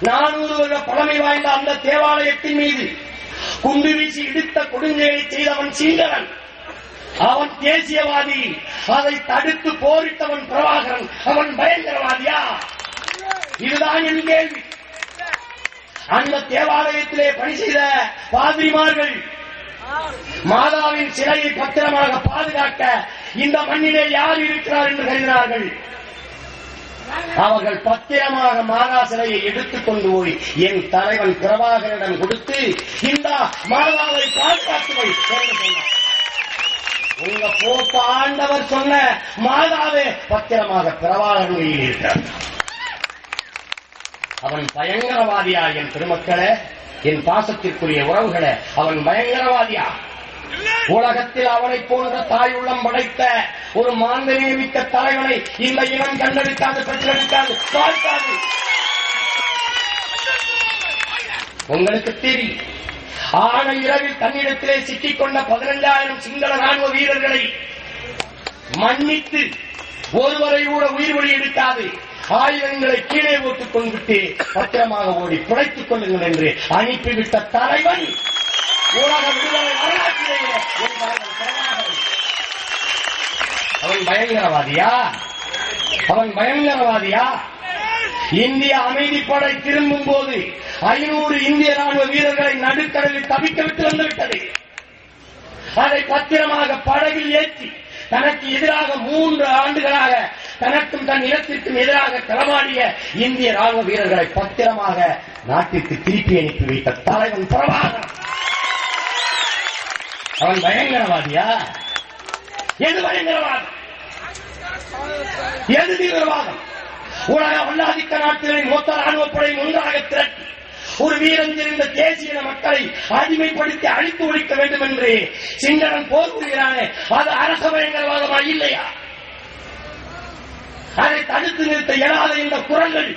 நானூறு வருட பழமை வாய்ந்த அந்த தேவாலயத்தின் மீது குண்டு வீசி இடித்த கொடுஞ்செயலை செய்தவன் சீங்கரன் அவன் தேசியவாதி. அதை தடுத்து போரிட்டவன் பிரபாகரன். அவன் பயங்கரவாதியா? இதுதான் என் கேள்வி. அந்த தேவாலயத்திலே பணி செய்த பாதிரிமார்கள் மாதாவின் சிலையை பத்திரமாக பாதுகாக்க இந்த மண்ணிலே யார் இருக்கிறார் என்று கருதினார்கள்? அவர்கள் பத்திரமாக மாதா சிலையை எடுத்துக் கொண்டு போய் என் தலைவன் பிரபாகரிடம் கொடுத்து இந்த மாதாவை பாதுகாத்து வை சொன்னார். உங்க போப்ப ஆண்டவர் சொன்ன மாதாவே பத்திரமாக பிரபாகரன் இருக்கிறார். அவன் பயங்கரவாதியா என் பெருமக்களே என் பாசத்திற்குரிய உறவுகளை அவன் பயங்கரவாதியா? உலகத்தில் அவனை போன்ற தாய் உள்ளம் படைத்த ஒரு மாந்தநேமிக்க தலைவனை இந்த இனம் கண்டெடுக்காது பெற்றெடுக்காது பார்க்காது உங்களுக்கு தெரியும் ஆன இரவில் தன்னிடத்திலே சிக்கிக் கொண்ட சிங்கள ராணுவ வீரர்களை மன்னித்து ஒருவரை கூட உயிர் வழி எடுக்காது ஆயுதங்களை கீழே ஓட்டுக் கொண்டுவிட்டு பத்திரமாக ஓடி பிழைத்துக் கொள்ளுங்கள் என்று அனுப்பிவிட்ட தலைவன் உலக விடுதலை வரலாற்றிலேயே அவன் பயங்கரவாதியா? அவன் பயங்கரவாதியா? இந்திய அமைதிப்படை திரும்பும் போது ஐநூறு இந்திய ராணுவ வீரர்களை நடுக்கடலில் தவிக்க விட்டு வந்துவிட்டது அதை பத்திரமாக படகில் ஏற்றி தனக்கு எதிராக மூன்று ஆண்டுகளாக தனக்கும் தன் இனத்திற்கும் எதிராக களமாடிய இந்திய ராணுவ வீரர்களை பத்திரமாக நாட்டிற்கு திருப்பி அனுப்பி வைத்த தலைவன் பிரபாகரன். அவன் பயங்கரவாதியா? எது பயங்கரவாதம் எது தீவிரவாதம் உலக வல்லாதிக்க நாடுகளின் மொத்த ராணுவப்படை ஒன்றாக திரட்டி ஒரு வீரன் தெரிந்த தேசிய மக்களை அடிமைப்படுத்தி அழித்து ஒழிக்க வேண்டும் என்று சிங்களன் போர் புரிகிறானே அது அரச பயங்கரவாதமா இல்லையா? அதை தடுத்து நிறுத்த இயலாத இந்த குரல்கள்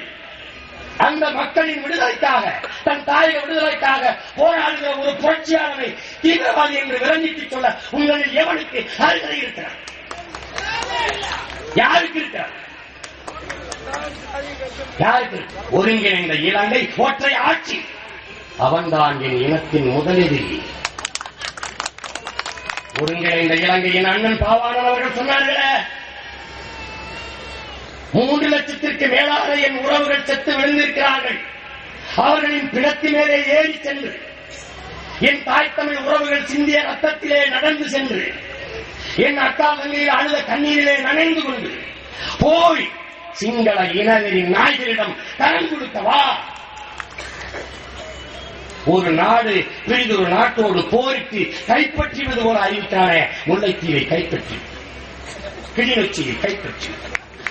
அந்த மக்களின் விடுதலைக்காக தன் தாயக விடுதலைக்காக போராடுகிற ஒரு புரட்சியாளரை தீவிரவாதி என்று விளங்கிட்டு சொல்ல உங்களில் எவனுக்கு அருகதை இருக்கிறார்? யாருக்கு இருக்கிறார்? யாருக்கு? ஒருங்கிணைந்த இலங்கை ஒற்றை ஆட்சி. அவன்தான் என் இனத்தின் முதலெதிரி ஒருங்கிணைந்த இலங்கையின் அண்ணன் பாவானவர்கள் அவர்கள் சொன்னார்களே மூன்று லட்சத்திற்கு மேலாக என் உறவுகள் செத்து விழுந்திருக்கிறார்கள். அவர்களின் பிணத்தி மேலே ஏறி சென்று என் தாய் தமிழ் உறவுகள் சிந்திய ரத்தத்திலே நடந்து சென்று என் அக்கா தங்கையில் அழுத கண்ணீரிலே நனைந்து கொண்டு போய் சிங்கள இனவெறி நாய்களிடம் கடன் கொடுத்தவா ஒரு நாடு பிரிதொரு நாட்டோடு போரிட்டு கைப்பற்றுவது போல அறிவித்தானே முல்லைத்தீவை கைப்பற்றி கிளிநொச்சியை கைப்பற்றி.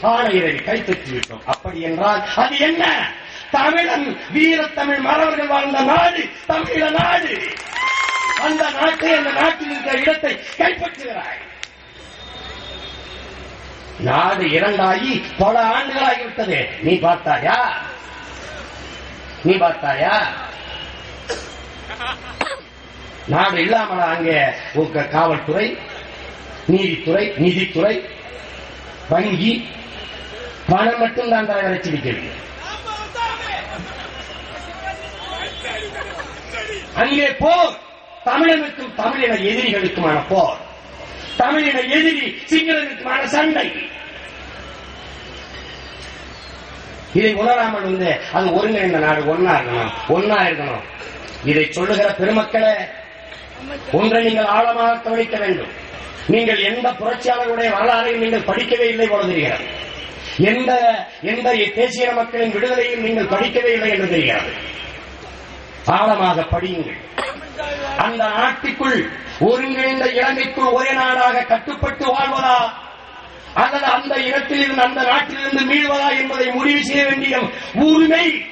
ஆணையரை கைப்பற்றிவிட்டோம். அப்படி என்றால் அது என்ன? தமிழன் வீரத்தமிழ் மறவர்கள் வாழ்ந்த நாடு தமிழ நாடு. அந்த நாட்டை அந்த நாட்டில் இருக்கிற இடத்தை கைப்பற்றுகிறாய். நாடு இரண்டாகி பல ஆண்டுகளாகிவிட்டது. நீ பார்த்தாயா? நீ பார்த்தாயா? நாடு இல்லாமல் அங்கே உங்க காவல்துறை நீதித்துறை நிதித்துறை வங்கி பணம் மட்டும்தான் தர வச்சிருக்கிறது அங்கே போர். தமிழனுக்கும் தமிழின எதிரிகளுக்குமான போர். தமிழின எதிரி சிங்களனுக்குமான சண்டை. இதை உணராமல் வந்து அது ஒருங்கிணைந்த நாடு ஒன்னா இருக்கணும் ஒன்னா இருக்கணும். இதை சொல்லுகிற பெருமக்களே ஒன்றை நீங்கள் ஆழமாக கவனிக்க வேண்டும். நீங்கள் எந்த புரட்சியாளர்களுடைய வரலாறையும் நீங்கள் படிக்கவே இல்லை போல தெரிகிறது. எந்த எந்த தேசிய மக்களின் விடுதலையும் நீங்கள் படிக்கவே இல்லை என்று தெரியாது ஆழமாக படியுங்கள். அந்த நாட்டுக்குள் ஒருங்கிணைந்த இலங்கைக்குள் ஒரே நாடாக கட்டுப்பட்டு வாழ்வதா? அல்லது அந்த இடத்திலிருந்து அந்த நாட்டிலிருந்து மீள்வதா என்பதை முடிவு செய்ய வேண்டிய உரிமை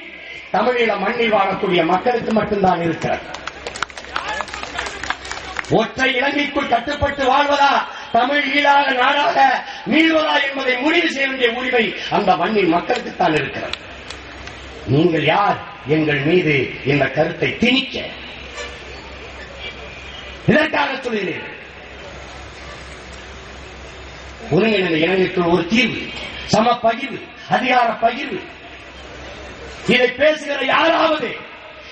தமிழீழ மண்ணில் வாழக்கூடிய மக்களுக்கு மட்டும்தான் இருக்கிறது. ஒற்றை இலங்கைக்குள் கட்டுப்பட்டு வாழ்வதா? தமிழ் ஈழாத நாடாக மீள்வதா என்பதை முடிவு செய்ய வேண்டிய உரிமை அந்த மண்ணின் மக்களுக்குத்தான் இருக்கிறது. நீங்கள் யார்? எங்கள் மீது இந்த கருத்தை திணிக்க. இதற்காக சொல்கிறேன். ஒருங்கிணைந்த இலங்கைக்குள் ஒரு தீர்வு சம பகிர்வு அதிகார பகிர்வு. இதை பேசுகிற யாராவது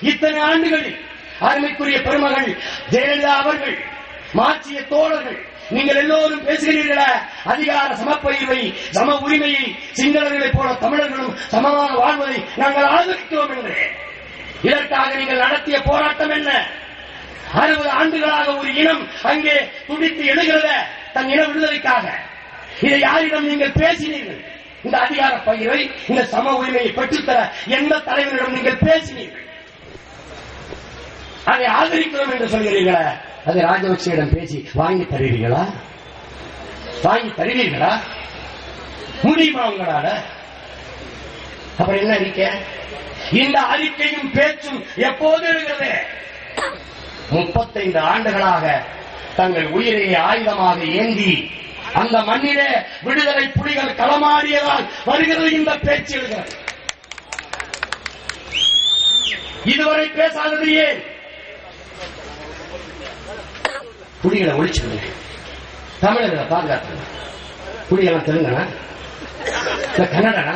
இத்தனை ஆண்டுகளில் அருமைக்குரிய பெருமகள் ஜெயலலிதா அவர்கள் மாற்றிய தோழர்கள் நீங்கள் எல்லோரும் பேசுகிறீர்களா அதிகார சமப்பயிர்வை சம உரிமையை சிங்களர்களைப் போல தமிழர்களும் சமமாக வாழ்வதை நாங்கள் ஆதரிக்கிறோம் என்று. இதற்காக நீங்கள் நடத்திய போராட்டம் என்ன? அறுபது ஆண்டுகளாக ஒரு இனம் அங்கே துடித்து எழுகிறத தன் இன விடுதலைக்காக. இதை யாரிடம் நீங்கள் பேசினீர்கள்? இந்த அதிகார பகிர்வை இந்த சம உரிமையை பெற்றுத்தர எந்த தலைவரிடம் நீங்கள் பேசினீர்கள்? அதை ஆதரிக்கிறோம் என்று சொல்கிறீர்களா. அது ராஜபக்சேயிடம் பேசி வாங்கி தருவீர்களா? வாங்கி தருவீர்களா? முடியுமா உங்களால? அப்புறம் என்ன அறிக்கை? இந்த அறிக்கையும் பேச்சும் எப்போது எழுகிறது முப்பத்தைந்து ஆண்டுகளாக தங்கள் உயிரை ஆயுதமாக ஏந்தி அந்த மண்ணிலே விடுதலை புலிகள் களமாறியதால் வருகிறது இந்த பேச்சு இதுவரை பேசாதது ஏன்? புலிகளை ஒழிச்சுடுங்க தமிழர்களை பாதுகாத்துங்க புலிகளை தெலுங்கனா? இல்ல கன்னடனா?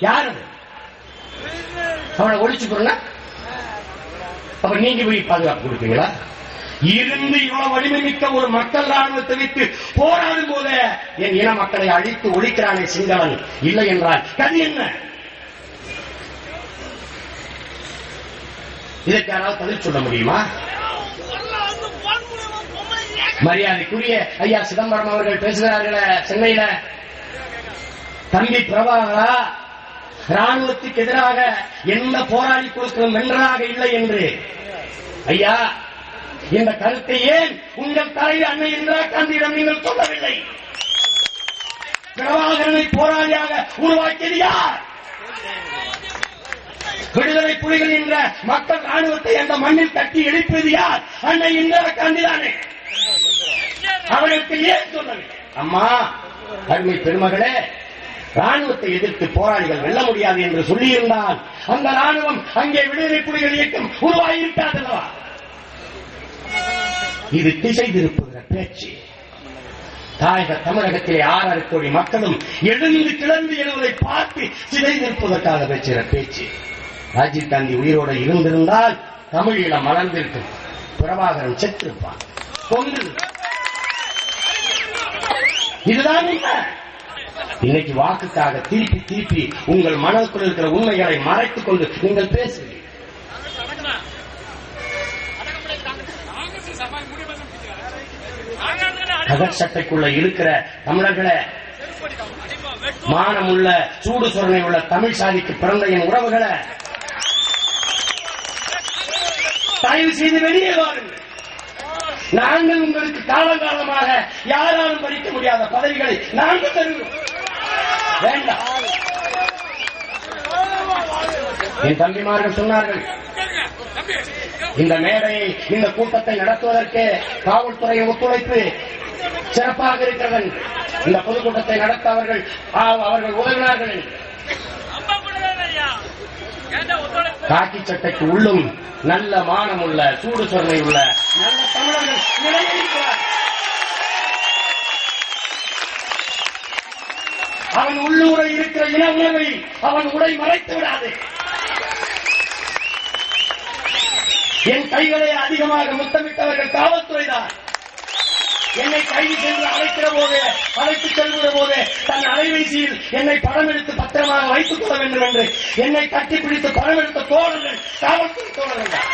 யாரு? அது? அவனை ஒழிச்சு அப்ப நீங்க போய் பாதுகாப்பு கொடுப்பீங்களா? இருந்து இவ்வளவு வலிமை மிக்க ஒரு மக்கள் ராணுவத்தை வைத்து போராடும் போது என் இன மக்களை அழித்து ஒழிக்கிறானே சிங்களன் இல்லை என்றால் கதி என்ன? இதற்கு யாராவது பதில் சொல்ல முடியுமா? மரியாதைக்குரிய ஐயா சிதம்பரம் அவர்கள் பேசுகிறார்கள சென்னையில. தம்பி பிரபாகரா ராணுவத்துக்கு எதிராக எந்த போராடி கொடுக்கிறோம் வென்றதாக இல்லை என்று. ஐயா இந்த கருத்தை ஏன் உங்கள் தலைவர் அன்னை இந்திரா காந்தியிடம் நீங்கள் சொல்லவில்லை? பிரபாகரனை போராளியாக உருவாக்கியது யார்? விடுதலை புலிகள் என்ற மக்கள் ராணுவத்தை அந்த மண்ணில் தட்டி எழுப்பியது யார்? அன்னை இந்திரா காந்தி தானே அவனுக்கு ஏன் அம்மா அருமை பெருமகளே ராணுவத்தை எதிர்த்து போராளிகள் வெல்ல முடியாது என்று சொல்லியிருந்தால் அந்த ராணுவம் அங்கே விடுதலை புலிகள் இயக்கம் உருவாகியிருக்காதல்லவா இது திசை திருப்புகிற பேச்சு. தாயக தமிழகத்திலே ஆறரை கோடி மக்களும் எழுந்து கிளர்ந்து எழுவதை பார்த்து சிதை நிற்பதற்காக பேசுகிற பேச்சு. ராஜீவ் காந்தி உயிரோடு இருந்திருந்தால் தமிழீழம் மலர்ந்திருக்கும். பிரபாகரன் செத்திருப்பான். கொண்டு இதுதான் உண்மை இன்னைக்கு வாக்குக்காக திருப்பி திருப்பி உங்கள் மனதுக்குள் இருக்கிற உண்மைகளை மறைத்துக் கொண்டு நீங்கள் பேசுகிறீர்கள் கதர் சட்டைக்குள்ள இருக்கிற தமிழர்களை மானம் உள்ள சூடு சுரணை உள்ள தமிழ் சாதிக்கு பிறந்த என் உறவுகளை தயவு செய்து வெளியே வாருங்கள். நாங்கள் உங்களுக்கு காலகாலமாக யாராலும் பறிக்க முடியாத பதவிகளை நாங்கள் தருகிறோம். வேண்டாம். என் தம்பிமார்கள் சொன்னார்கள் இந்த மேடையை இந்த கூட்டத்தை நடத்துவதற்கு காவல்துறை ஒத்துழைப்பு சிறப்பாக இருக்கிறது இந்த பொதுக்கூட்டத்தை நடத்த அவர்கள் அவர்கள் உதவினார்கள். காக்கி சட்டைக்கு உள்ளும் நல்ல மானம் உள்ள சூடு சொன்னை உள்ள நல்ல தமிழர்கள் அவன் உள்ளூரை இருக்கிற இன உணர்வை அவன் உடை மறைத்து விடாது. என் கைகளை அதிகமாக முத்தமிட்டவர்கள் காவல்துறைதான். என்னை கைது சென்று அழைக்கிற போது அழைத்துச் செல்கிற போது தன் அலைவீசியில் என்னை படம் எடுத்து பத்திரமாக வைத்துக் கொள்ள வேண்டும் என்று என்னை கட்டிப்பிடித்து படம் எடுத்த தோழர்கள் காவல்துறை தோழர்கள்.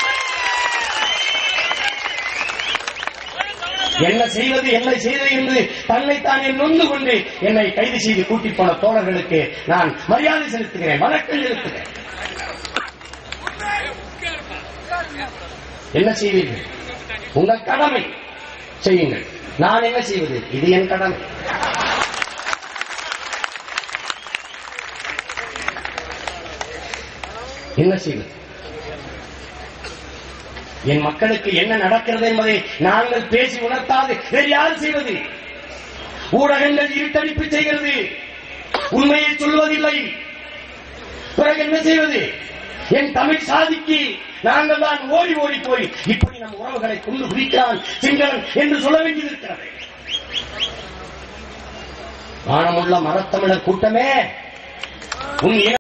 என்ன செய்வது என்ன செய்வது என்று தன்னைத்தானே நொந்து கொண்டு என்னை கைது செய்து கூட்டிப் போன தோழர்களுக்கு நான் மரியாதை செலுத்துகிறேன் வணக்கம் செலுத்துகிறேன். என்ன செய்வீர்கள்? உங்கள் கடமை செய்யுங்கள். நான் என்ன செய்வது? இது என் கடமை. என்ன செய்வது? என் மக்களுக்கு என்ன நடக்கிறது என்பதை நாங்கள் பேசி உணர்த்தாது. வேறு யார் செய்வது? ஊடகங்கள் இருட்டடிப்பு செய்கிறது. உண்மையை சொல்வதில்லை. பிறகு என்ன செய்வது? என் தமிழ் சாதிக்கு நாங்கள் தான் ஓடி ஓடி போய் இப்படி நம் உறவுகளை கொண்டு பிடிக்கிறான் சிங்களன் என்று சொல்ல வேண்டியிருக்கிறது. வானமுள்ள மரத்தமிழர் கூட்டமே உன் இன